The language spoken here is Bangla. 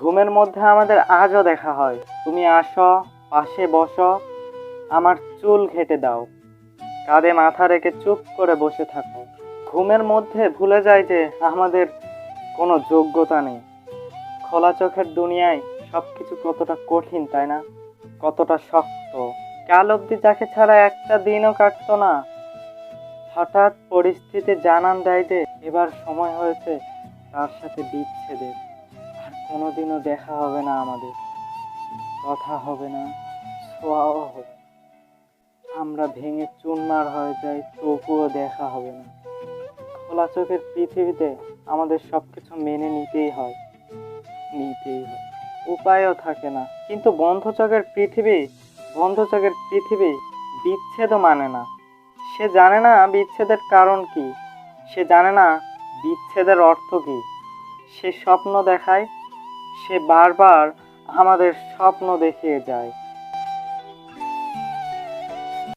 ঘুমের মধ্যে আমাদের আজও দেখা হয়। তুমি আসো, পাশে বসো, আমার চুল ঘেটে দাও। কাঁধে মাথা রেখে চুপ করে বসে থাকো। ঘুমের মধ্যে ভুলে যায় যে আমাদের কোনো যোগ্যতা নেই। খোলা চোখের দুনিয়ায় সব কিছু কতটা কঠিন, তাই না? কতটা শক্ত। কাল অবধি যাকে ছাড়া একটা দিনও কাটতো না। হঠাৎ পরিস্থিতি জানান দেয় যে এবার সময় হয়েছে তার সাথে বিচ্ছেদের। কোনোদিনও দেখা হবে না আমাদের। কথা হবে না, ছোঁয়াও হবে আমরা ভেঙে চুরমার হয়ে যাই, তবুও দেখা হবে না। খোলা চোখের পৃথিবীতে আমাদের সব কিছু মেনে নিতেই হয়। নিতেই হয়। উপায়ও থাকে না। কিন্তু বন্ধ চোখের পৃথিবী, বন্ধ চোখের পৃথিবী বিচ্ছেদও মানে না। সে জানে না বিচ্ছেদের কারণ কি। সে জানে না বিচ্ছেদের অর্থ কি। সে স্বপ্ন দেখায় সে বারবার আমাদের স্বপ্ন দেখিয়ে যায়।